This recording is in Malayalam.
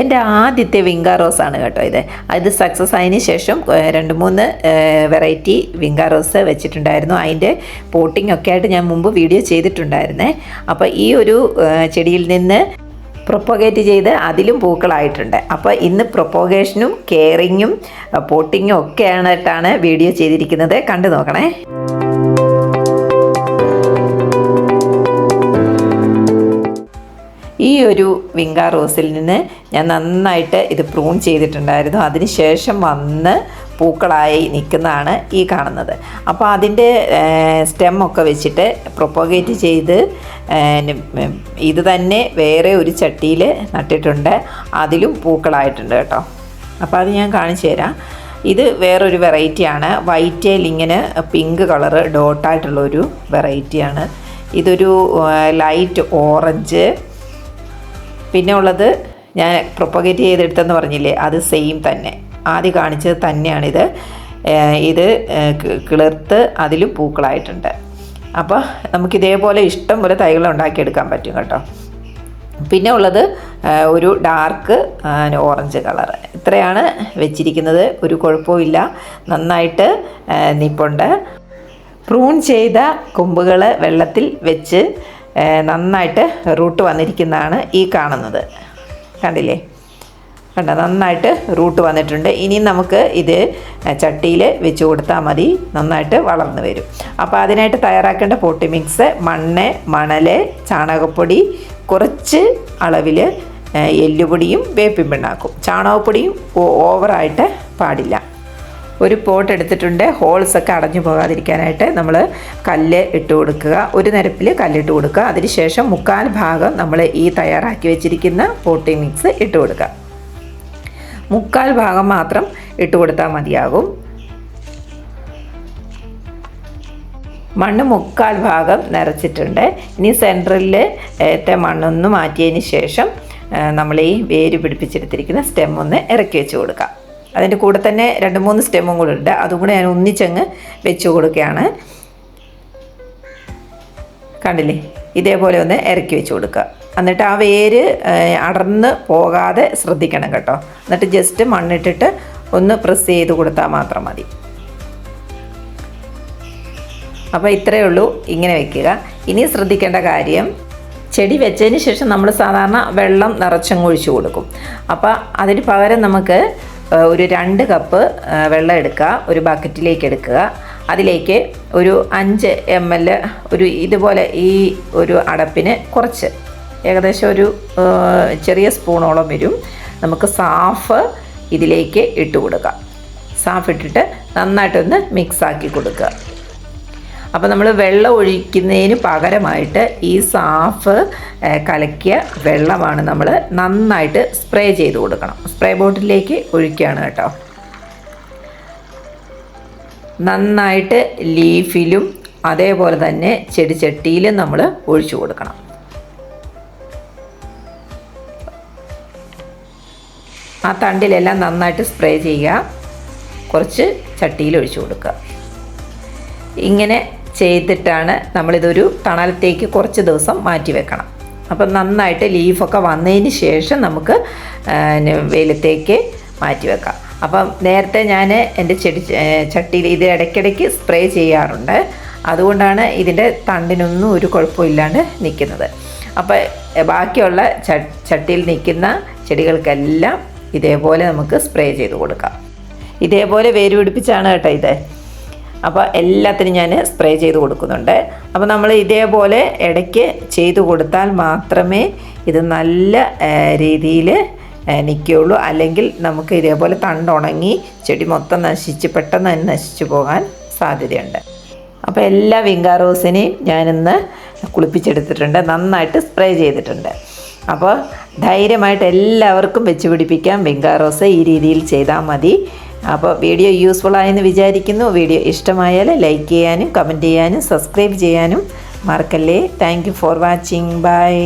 എന്റെ ആദ്യത്തെ വിങ്കാ റോസ് ആണ് കേട്ടോ ഇത്. അത് സക്സസ് ആയതിനു ശേഷം രണ്ട് മൂന്ന് വെറൈറ്റി വിങ്കാ റോസ് വെച്ചിട്ടുണ്ടായിരുന്നു. അതിന്റെ പോട്ടിംഗ് ഒക്കെ ആയിട്ട് ഞാൻ മുമ്പ് വീഡിയോ ചെയ്തിട്ടുണ്ടായിരുന്നേ. അപ്പോൾ ഈ ഒരു ചെടിയിൽ നിന്ന് പ്രൊപ്പോഗേറ്റ് ചെയ്ത് അതിലും പൂക്കളായിട്ടുണ്ട്. അപ്പോൾ ഇന്ന് പ്രൊപ്പോഗേഷനും കെയറിങ്ങും പോട്ടിങ്ങും ഒക്കെയായിട്ടാണ് വീഡിയോ ചെയ്തിരിക്കുന്നത്. കണ്ടു നോക്കണേ. ഒരു വിങ്കാ റോസിൽ നിന്ന് ഞാൻ നന്നായിട്ട് ഇത് പ്രൂൺ ചെയ്തിട്ടുണ്ടായിരുന്നു. അതിനുശേഷം വന്ന് പൂക്കളായി നിൽക്കുന്നതാണ് ഈ കാണുന്നത്. അപ്പോൾ അതിന്റെ സ്റ്റെമ്മൊക്കെ വെച്ചിട്ട് പ്രൊപ്പോഗേറ്റ് ചെയ്ത് ഇത് തന്നെ വേറെ ഒരു ചട്ടിയിൽ നട്ടിട്ടുണ്ട്. അതിലും പൂക്കളായിട്ടുണ്ട് കേട്ടോ. അപ്പോൾ അത് ഞാൻ കാണിച്ചു തരാം. ഇത് വേറൊരു വെറൈറ്റിയാണ് വൈറ്റേൽ ഇങ്ങനെ പിങ്ക് കളറ് ഡോട്ടായിട്ടുള്ളൊരു വെറൈറ്റിയാണ് ഇതൊരു ലൈറ്റ് ഓറഞ്ച് പിന്നെ ഉള്ളത് ഞാൻ പ്രൊപ്പഗേറ്റ് ചെയ്തെടുത്തെന്ന് പറഞ്ഞില്ലേ അത് സെയിം തന്നെ. ആദ്യം കാണിച്ചത് തന്നെയാണിത് ഇത്. കിളിർത്ത് അതിലും പൂക്കളായിട്ടുണ്ട്. അപ്പോൾ നമുക്ക് ഇതേപോലെ ഇഷ്ടം പോലെ തൈകൾ ഉണ്ടാക്കിയെടുക്കാൻ പറ്റും കേട്ടോ. പിന്നെ ഉള്ളത് ഒരു ഡാർക്ക് ഓറഞ്ച് കളർ ഇത്രയാണ് വെച്ചിരിക്കുന്നത്. ഒരു കുഴപ്പമില്ല നന്നായിട്ട് നിപ്പുണ്ട്. പ്രൂൺ ചെയ്ത കൊമ്പുകൾ വെള്ളത്തിൽ വെച്ച് നന്നായിട്ട് റൂട്ട് വന്നിരിക്കുന്നതാണ് ഈ കാണുന്നത്. കണ്ടില്ലേ? കണ്ട? നന്നായിട്ട് റൂട്ട് വന്നിട്ടുണ്ട്. ഇനി നമുക്ക് ഇത് ചട്ടിയിൽ വെച്ച് കൊടുത്താൽ മതി. നന്നായിട്ട് വളർന്നു വരും. അപ്പോൾ അതിനായിട്ട് തയ്യാറാക്കേണ്ട പൊട്ടി മിക്സ് മണ്ണ് മണൽ ചാണകപ്പൊടി കുറച്ച് അളവിൽ എല്ലുപൊടിയും വേപ്പിൻ പിണ്ണാക്കും. ചാണകപ്പൊടിയും ഓവറായിട്ട് പാടില്ല. ഒരു പോട്ട് എടുത്തിട്ടുണ്ട്. ഹോൾസ് ഒക്കെ അടഞ്ഞു പോകാതിരിക്കാനായിട്ട് നമ്മൾ കല്ല് ഇട്ട് കൊടുക്കുക. ഒരു നിരപ്പിൽ കല്ലിട്ട് കൊടുക്കുക. അതിനുശേഷം മുക്കാൽ ഭാഗം നമ്മൾ ഈ തയ്യാറാക്കി വെച്ചിരിക്കുന്ന പോട്ടി മിക്സ് ഇട്ട് കൊടുക്കുക. മുക്കാൽ ഭാഗം മാത്രം ഇട്ട് കൊടുത്താൽ മതിയാകും. മണ്ണ് മുക്കാൽ ഭാഗം നിറച്ചിട്ടുണ്ട്. ഇനി സെന്ററിലത്തെ മണ്ണൊന്ന് മാറ്റിയതിന് ശേഷം നമ്മൾ ഈ വേര് പിടിപ്പിച്ചെടുത്തിരിക്കുന്ന സ്റ്റെം ഒന്ന് ഇറക്കി വെച്ച് കൊടുക്കാം. അതിന്റെ കൂടെ തന്നെ രണ്ട് മൂന്ന് സ്റ്റെമ്മും കൂടെ ഉണ്ട്. അതും കൂടെ ഞാൻ ഒന്നിച്ചങ്ങ് വെച്ചു കൊടുക്കുകയാണ്. കണ്ടില്ലേ? ഇതേപോലെ ഒന്ന് ഇറക്കി വെച്ച് കൊടുക്കുക. എന്നിട്ട് ആ വേര് അടർന്ന് പോകാതെ ശ്രദ്ധിക്കണം കേട്ടോ. എന്നിട്ട് ജസ്റ്റ് മണ്ണിട്ടിട്ട് ഒന്ന് പ്രസ് ചെയ്ത് കൊടുത്താൽ മാത്രം മതി. അപ്പോൾ ഇത്രയേ ഉള്ളൂ. ഇങ്ങനെ വെക്കുക. ഇനി ശ്രദ്ധിക്കേണ്ട കാര്യം ചെടി വെച്ചതിന് ശേഷം നമ്മൾ സാധാരണ വെള്ളം നിറച്ചങ്ങ് ഒഴിച്ചു കൊടുക്കും. അപ്പോൾ അതിന് പകരം നമുക്ക് ഒരു രണ്ട് കപ്പ് വെള്ളം എടുക്കുക ഒരു ബക്കറ്റിലേക്ക് എടുക്കുക. അതിലേക്ക് ഒരു അഞ്ച് എം എൽ ഒരു ഇതുപോലെ ഈ ഒരു അടപ്പിന് കുറച്ച് ഏകദേശം ഒരു ചെറിയ സ്പൂണോളം വരും. നമുക്ക് സാഫ് ഇതിലേക്ക് ഇട്ട് കൊടുക്കാം. സാഫ് ഇട്ടിട്ട് നന്നായിട്ടൊന്ന് മിക്സാക്കി കൊടുക്കുക. അപ്പോൾ നമ്മൾ വെള്ളം ഒഴിക്കുന്നതിന് പകരമായിട്ട് ഈ സാഫ് കലക്കിയ വെള്ളമാണ് നമ്മൾ നന്നായിട്ട് സ്പ്രേ ചെയ്ത് കൊടുക്കണം. സ്പ്രേ ബോട്ടിലേക്ക് ഒഴിക്കുകയാണ് കേട്ടോ. നന്നായിട്ട് ലീഫിലും അതേപോലെ തന്നെ ചെടിച്ചട്ടിയിലും നമ്മൾ ഒഴിച്ചു കൊടുക്കണം. ആ തണ്ടിലെല്ലാം നന്നായിട്ട് സ്പ്രേ ചെയ്യുക. കുറച്ച് ചട്ടിയിൽ ഒഴിച്ചു കൊടുക്കുക. ഇങ്ങനെ ചെയ്തിട്ടാണ് നമ്മളിതൊരു തണലത്തേക്ക് കുറച്ച് ദിവസം മാറ്റി വെക്കണം. അപ്പം നന്നായിട്ട് ലീഫൊക്കെ വന്നതിന് ശേഷം നമുക്ക് വെയിലത്തേക്ക് മാറ്റി വെക്കാം. അപ്പം നേരത്തെ ഞാൻ എന്റെ ചെടി ചട്ടിയിൽ ഇത് ഇടയ്ക്കിടയ്ക്ക് സ്പ്രേ ചെയ്യാറുണ്ട്. അതുകൊണ്ടാണ് ഇതിന്റെ തണ്ടിനൊന്നും ഒരു കുഴപ്പമില്ലാണ്ട് നിൽക്കുന്നത്. അപ്പോൾ ബാക്കിയുള്ള ചട്ടിയിൽ നിൽക്കുന്ന ചെടികൾക്കെല്ലാം ഇതേപോലെ നമുക്ക് സ്പ്രേ ചെയ്ത് കൊടുക്കാം. ഇതേപോലെ വേര് പിടിപ്പിച്ചാണ് കേട്ടോ ഇത്. അപ്പോൾ എല്ലാത്തിനും ഞാൻ സ്പ്രേ ചെയ്ത് കൊടുക്കുന്നുണ്ട്. അപ്പോൾ നമ്മൾ ഇതേപോലെ ഇടയ്ക്ക് ചെയ്ത് കൊടുത്താൽ മാത്രമേ ഇത് നല്ല രീതിയിൽ നിൽക്കുകയുള്ളൂ അല്ലെങ്കിൽ നമുക്ക് ഇതേപോലെ തണ്ടുണങ്ങി ചെടി മൊത്തം നശിച്ച് പെട്ടെന്ന് തന്നെ നശിച്ചു പോകാൻ സാധ്യതയുണ്ട്. അപ്പോൾ എല്ലാ വിങ്കാറോസിനെയും ഞാനിന്ന് കുളിപ്പിച്ചെടുത്തിട്ടുണ്ട്. നന്നായിട്ട് സ്പ്രേ ചെയ്തിട്ടുണ്ട്. അപ്പോൾ ധൈര്യമായിട്ട് എല്ലാവർക്കും വെച്ച് പിടിപ്പിക്കാം. വിങ്കാറോസ് ഈ രീതിയിൽ ചെയ്താൽ മതി. അപ്പോൾ വീഡിയോ യൂസ്ഫുൾ ആയെന്ന് വിചാരിക്കുന്നു. വീഡിയോ ഇഷ്ടമായാൽ ലൈക്ക് ചെയ്യാനും കമന്റ് ചെയ്യാനും സബ്സ്ക്രൈബ് ചെയ്യാനും മറക്കല്ലേ. Thank for watching bye